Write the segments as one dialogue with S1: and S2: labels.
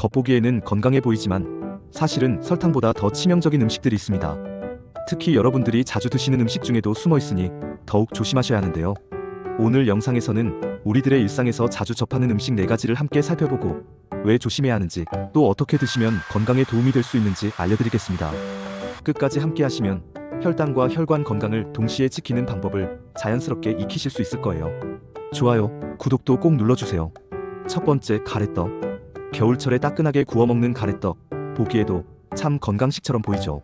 S1: 겉보기에는 건강해 보이지만 사실은 설탕보다 더 치명적인 음식들이 있습니다. 특히 여러분들이 자주 드시는 음식 중에도 숨어 있으니 더욱 조심하셔야 하는데요. 오늘 영상에서는 우리들의 일상에서 자주 접하는 음식 4가지를 함께 살펴보고 왜 조심해야 하는지 또 어떻게 드시면 건강에 도움이 될 수 있는지 알려드리겠습니다. 끝까지 함께 하시면 혈당과 혈관 건강을 동시에 지키는 방법을 자연스럽게 익히실 수 있을 거예요. 좋아요, 구독도 꼭 눌러주세요. 첫 번째 가래떡. 겨울철에 따끈하게 구워 먹는 가래떡. 보기에도 참 건강식처럼 보이죠.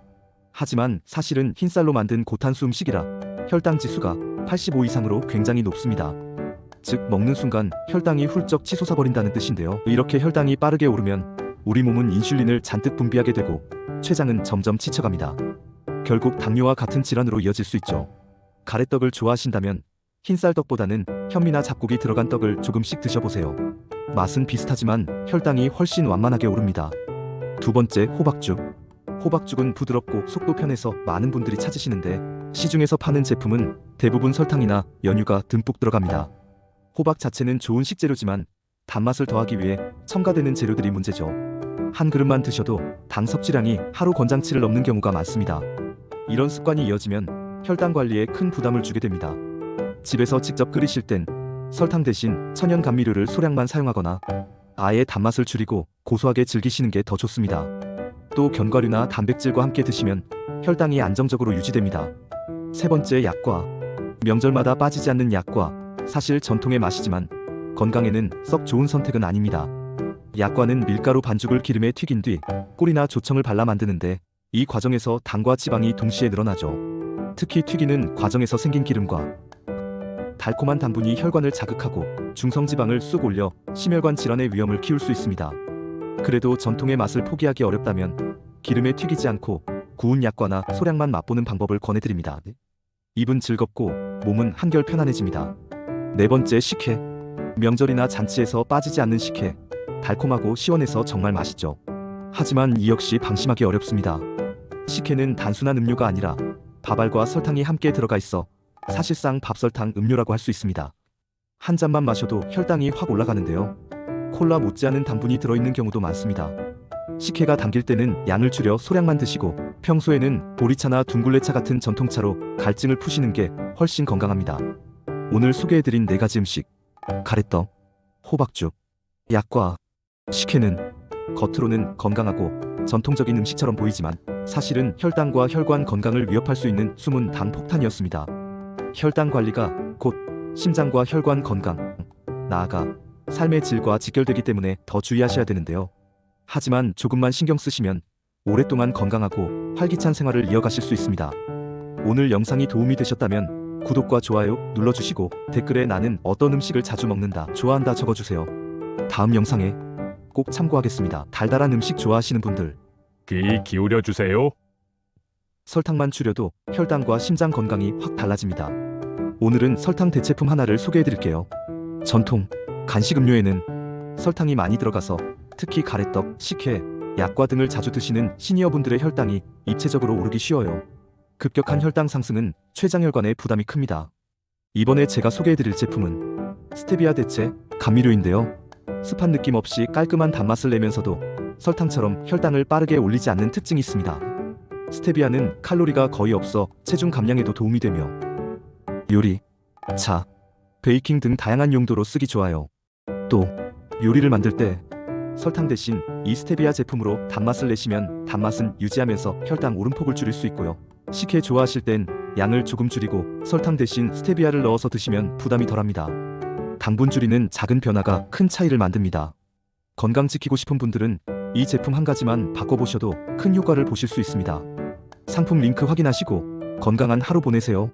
S1: 하지만 사실은 흰쌀로 만든 고탄수 음식이라 혈당 지수가 85 이상으로 굉장히 높습니다. 즉 먹는 순간 혈당이 훌쩍 치솟아 버린다는 뜻인데요. 이렇게 혈당이 빠르게 오르면 우리 몸은 인슐린을 잔뜩 분비하게 되고 췌장은 점점 지쳐갑니다. 결국 당뇨와 같은 질환으로 이어질 수 있죠. 가래떡을 좋아하신다면 흰쌀떡보다는 현미나 잡곡이 들어간 떡을 조금씩 드셔보세요. 맛은 비슷하지만 혈당이 훨씬 완만하게 오릅니다. 두 번째 호박죽. 호박죽은 부드럽고 속도 편해서 많은 분들이 찾으시는데 시중에서 파는 제품은 대부분 설탕이나 연유가 듬뿍 들어갑니다. 호박 자체는 좋은 식재료지만 단맛을 더하기 위해 첨가되는 재료들이 문제죠. 한 그릇만 드셔도 당 섭취량이 하루 권장치를 넘는 경우가 많습니다. 이런 습관이 이어지면 혈당 관리에 큰 부담을 주게 됩니다. 집에서 직접 끓이실 땐 설탕 대신 천연 감미료를 소량만 사용하거나 아예 단맛을 줄이고 고소하게 즐기시는 게 더 좋습니다. 또 견과류나 단백질과 함께 드시면 혈당이 안정적으로 유지됩니다. 세 번째 약과. 명절마다 빠지지 않는 약과. 사실 전통의 맛이지만 건강에는 썩 좋은 선택은 아닙니다. 약과는 밀가루 반죽을 기름에 튀긴 뒤 꿀이나 조청을 발라 만드는데 이 과정에서 당과 지방이 동시에 늘어나죠. 특히 튀기는 과정에서 생긴 기름과 달콤한 당분이 혈관을 자극하고 중성지방을 쑥 올려 심혈관 질환의 위험을 키울 수 있습니다. 그래도 전통의 맛을 포기하기 어렵다면 기름에 튀기지 않고 구운 약과나 소량만 맛보는 방법을 권해드립니다. 입은 즐겁고 몸은 한결 편안해집니다. 네 번째 식혜. 명절이나 잔치에서 빠지지 않는 식혜. 달콤하고 시원해서 정말 맛있죠. 하지만 이 역시 방심하기 어렵습니다. 식혜는 단순한 음료가 아니라 밥알과 설탕이 함께 들어가 있어 사실상 밥설탕 음료라고 할 수 있습니다. 한 잔만 마셔도 혈당이 확 올라가는데요. 콜라 못지않은 당분이 들어있는 경우도 많습니다. 식혜가 당길 때는 양을 줄여 소량만 드시고 평소에는 보리차나 둥글레차 같은 전통차로 갈증을 푸시는 게 훨씬 건강합니다. 오늘 소개해드린 네 가지 음식 가래떡, 호박죽, 약과, 식혜는 겉으로는 건강하고 전통적인 음식처럼 보이지만 사실은 혈당과 혈관 건강을 위협할 수 있는 숨은 당 폭탄이었습니다. 혈당 관리가 곧 심장과 혈관 건강, 나아가 삶의 질과 직결되기 때문에 더 주의하셔야 되는데요. 하지만 조금만 신경 쓰시면 오랫동안 건강하고 활기찬 생활을 이어가실 수 있습니다. 오늘 영상이 도움이 되셨다면 구독과 좋아요 눌러주시고 댓글에 나는 어떤 음식을 자주 먹는다, 좋아한다 적어주세요. 다음 영상에 꼭 참고하겠습니다. 달달한 음식 좋아하시는 분들,
S2: 귀 기울여 주세요.
S1: 설탕만 줄여도 혈당과 심장 건강이 확 달라집니다. 오늘은 설탕 대체품 하나를 소개해 드릴게요. 전통 간식 음료에는 설탕이 많이 들어가서 특히 가래떡, 식혜, 약과 등을 자주 드시는 시니어분들의 혈당이 입체적으로 오르기 쉬워요. 급격한 혈당 상승은 췌장혈관에 부담이 큽니다. 이번에 제가 소개해 드릴 제품은 스테비아 대체 감미료인데요. 습한 느낌 없이 깔끔한 단맛을 내면서도 설탕처럼 혈당을 빠르게 올리지 않는 특징이 있습니다. 스테비아는 칼로리가 거의 없어 체중 감량에도 도움이 되며 요리, 차, 베이킹 등 다양한 용도로 쓰기 좋아요. 또 요리를 만들 때 설탕 대신 이 스테비아 제품으로 단맛을 내시면 단맛은 유지하면서 혈당 오름폭을 줄일 수 있고요. 식혜 좋아하실 땐 양을 조금 줄이고 설탕 대신 스테비아를 넣어서 드시면 부담이 덜합니다. 당분 줄이는 작은 변화가 큰 차이를 만듭니다. 건강 지키고 싶은 분들은 이 제품 한 가지만 바꿔보셔도 큰 효과를 보실 수 있습니다. 상품 링크 확인하시고 건강한 하루 보내세요.